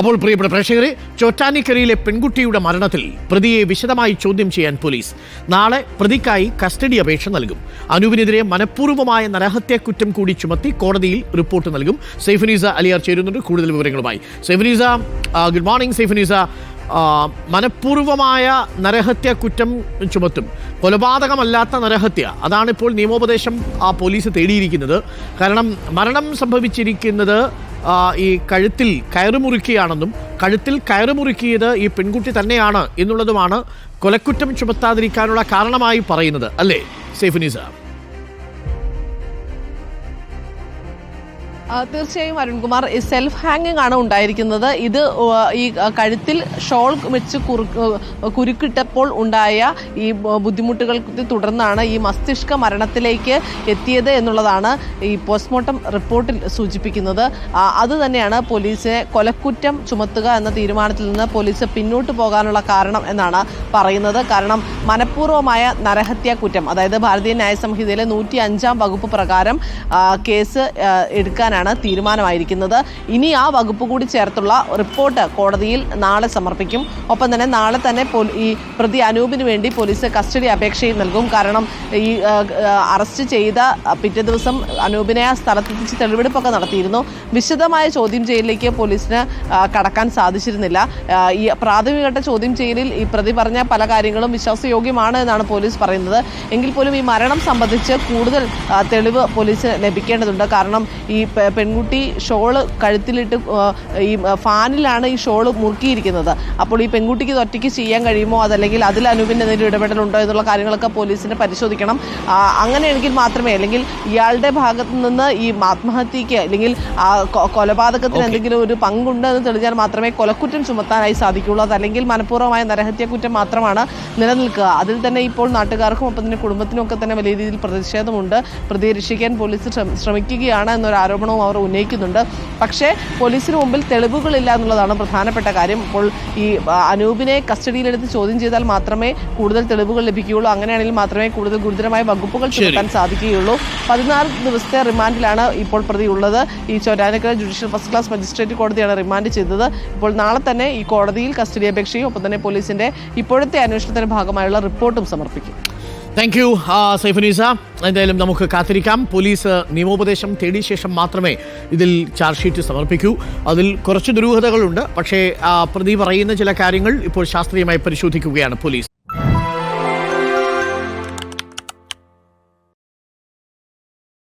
അപ്പോൾ പ്രിയപ്പെട്ട പ്രേക്ഷകരെ ചോറ്റാനിക്കരയിലെ പെൺകുട്ടിയുടെ മരണത്തിൽ പ്രതിയെ വിശദമായി ചോദ്യം ചെയ്യാൻ പോലീസ് നാളെ പ്രതിക്കായി കസ്റ്റഡി അപേക്ഷ നൽകും. അനുവിനെതിരെ മനഃപൂർവമായ നരഹത്യാ കുറ്റം കൂടി ചുമത്തി കോടതിയിൽ റിപ്പോർട്ട് നൽകും. സൈഫനീസ അലിയാർ ചേരുന്നുണ്ട്. കൂടുതൽ വിവരങ്ങളുമായി. Saifunisa good morning Saifunisa. മനഃപൂർവമായ നരഹത്യ കുറ്റം ചുമത്തും. കൊലപാതകമല്ലാത്ത നരഹത്യ. അതാണിപ്പോൾ നിയമോപദേശം ആ പോലീസ് തേടിയിരിക്കുന്നത്. കാരണം മരണം സംഭവിച്ചിരിക്കുന്നത് ഈ കഴുത്തിൽ കയറുമുറുക്കിയാണെന്നും കഴുത്തിൽ കയറുമുറുക്കിയത് ഈ പെൺകുട്ടി തന്നെയാണ് എന്നുള്ളതുമാണ് കൊലക്കുറ്റം ചുമത്താതിരിക്കാനുള്ള കാരണമായി പറയുന്നത്. അല്ലേ സേഫിനിസ? തീർച്ചയായും അരുൺകുമാർ ഈ സെൽഫ് ഹാങ്ങിങ് ആണ് ഉണ്ടായിരിക്കുന്നത്. ഇത് ഈ കഴുത്തിൽ ഷോൾ വെച്ച് കുരുക്കിട്ടപ്പോൾ ഉണ്ടായ ഈ ബുദ്ധിമുട്ടുകൾ തുടർന്നാണ് ഈ മസ്തിഷ്ക മരണത്തിലേക്ക് എത്തിയത് എന്നുള്ളതാണ് ഈ പോസ്റ്റ്മോർട്ടം റിപ്പോർട്ടിൽ സൂചിപ്പിക്കുന്നത്. അത് തന്നെയാണ് പോലീസിനെ കൊലക്കുറ്റം ചുമത്തുക എന്ന തീരുമാനത്തിൽ നിന്ന് പോലീസ് പിന്നോട്ട് പോകാനുള്ള കാരണം എന്നാണ് പറയുന്നത്. കാരണം മനഃപൂർവമായ നരഹത്യാ കുറ്റം അതായത് ഭാരതീയ ന്യായ സംഹിതയിലെ നൂറ്റി അഞ്ചാം വകുപ്പ് പ്രകാരം കേസ് ആ, എടുക്കാനാണ് തീരുമാനമായിരിക്കുന്നത്. ഇനി ആ വകുപ്പ് കൂടി ചേർത്തുള്ള റിപ്പോർട്ട് കോടതിയിൽ നാളെ സമർപ്പിക്കും. ഒപ്പം തന്നെ നാളെ തന്നെ ഈ പ്രതി അനൂപിന് വേണ്ടി പോലീസ് കസ്റ്റഡി അപേക്ഷയും നൽകും. കാരണം ഈ അറസ്റ്റ് ചെയ്ത പിറ്റേ ദിവസം അനൂപിനെ ആ സ്ഥലത്തെത്തിച്ച് തെളിവെടുപ്പൊക്കെ നടത്തിയിരുന്നു. വിശദമായ ചോദ്യം ചെയ്യലിലേക്ക് പോലീസിന് കടക്കാൻ സാധിച്ചിരുന്നില്ല. ഈ പ്രാഥമികഘട്ട ചോദ്യം ചെയ്യലിൽ ഈ പ്രതി പറഞ്ഞ പല കാര്യങ്ങളും വിശ്വാസയോഗ്യമാണ് എന്നാണ് പോലീസ് പറയുന്നത്. എങ്കിൽ പോലും ഈ മരണം സംബന്ധിച്ച് കൂടുതൽ തെളിവ് പോലീസിന് ലഭിക്കേണ്ടതുണ്ട്. കാരണം ഈ പെൺകുട്ടി ഷോൾ കഴുത്തിലിട്ട് ഈ ഫാനിലാണ് ഈ ഷോൾ മുറുക്കിയിരിക്കുന്നത്. അപ്പോൾ ഈ പെൺകുട്ടിക്ക് ഇത് ഒറ്റയ്ക്ക് ചെയ്യാൻ കഴിയുമോ? അതല്ലെങ്കിൽ അതിൽ അനൂപിന്റെ എന്തെങ്കിലും ഇടപെടലുണ്ടോ എന്നുള്ള കാര്യങ്ങളൊക്കെ പോലീസിന് പരിശോധിക്കണം. അങ്ങനെയാണെങ്കിൽ മാത്രമേ അല്ലെങ്കിൽ ഇയാളുടെ ഭാഗത്ത് നിന്ന് ഈ ആത്മഹത്യക്ക് അല്ലെങ്കിൽ കൊലപാതകത്തിന് എന്തെങ്കിലും ഒരു പങ്കുണ്ട് എന്ന് തെളിഞ്ഞാൽ മാത്രമേ കൊലക്കുറ്റം ചുമത്താനായി സാധിക്കുകയുള്ളൂ. അതല്ലെങ്കിൽ മനഃപൂർവമായ നരഹത്യക്കുറ്റം മാത്രമാണ് നിലനിൽക്കുക. അതിൽ തന്നെ ഇപ്പോൾ നാട്ടുകാർക്കും ഒപ്പം തന്നെ കുടുംബത്തിനും ഒക്കെ തന്നെ വലിയ രീതിയിൽ പ്രതിഷേധമുണ്ട്. പ്രതിയെ രക്ഷിക്കാൻ പോലീസ് ശ്രമിക്കുകയാണ് എന്നൊരു ആരോപണവും അവർ ഉന്നയിക്കുന്നുണ്ട്. പക്ഷേ പോലീസിന് മുമ്പിൽ തെളിവുകളില്ല എന്നുള്ളതാണ് പ്രധാനപ്പെട്ട കാര്യം. ഇപ്പോൾ ഈ അനൂപിനെ കസ്റ്റഡിയിലെടുത്ത് ചോദ്യം ചെയ്താൽ മാത്രമേ കൂടുതൽ തെളിവുകൾ ലഭിക്കുകയുള്ളൂ. അങ്ങനെയാണെങ്കിൽ മാത്രമേ കൂടുതൽ ഗുരുതരമായ വകുപ്പുകൾ ചുമത്താൻ സാധിക്കുകയുള്ളൂ. പതിനാല് ദിവസത്തെ റിമാൻഡിലാണ് ഇപ്പോൾ പ്രതി ഉള്ളത് ഈ Chottanikkara judicial first class magistrate കോടതിയാണ് റിമാൻഡ് ചെയ്തത്. ഇപ്പോൾ നാളെ തന്നെ ഈ കോടതിയിൽ കസ്റ്റഡി അപേക്ഷയും ഒപ്പം തന്നെ പോലീസിന്റെ ഇപ്പോഴത്തെ അന്വേഷണത്തിന്റെ ഭാഗമായുള്ള റിപ്പോർട്ടും സമർപ്പിക്കും. Thank you Saifunisa. എന്തായാലും നമുക്ക് കാത്തിരിക്കാം. പോലീസ് നിയമോപദേശം തേടിയ ശേഷം മാത്രമേ ഇതിൽ ചാർജ് ഷീറ്റ് സമർപ്പിക്കൂ. അതിൽ കുറച്ച് ദുരൂഹതകളുണ്ട്. പക്ഷേ പ്രതി പറയുന്ന ചില കാര്യങ്ങൾ ഇപ്പോൾ ശാസ്ത്രീയമായി പരിശോധിക്കുകയാണ് പോലീസ്.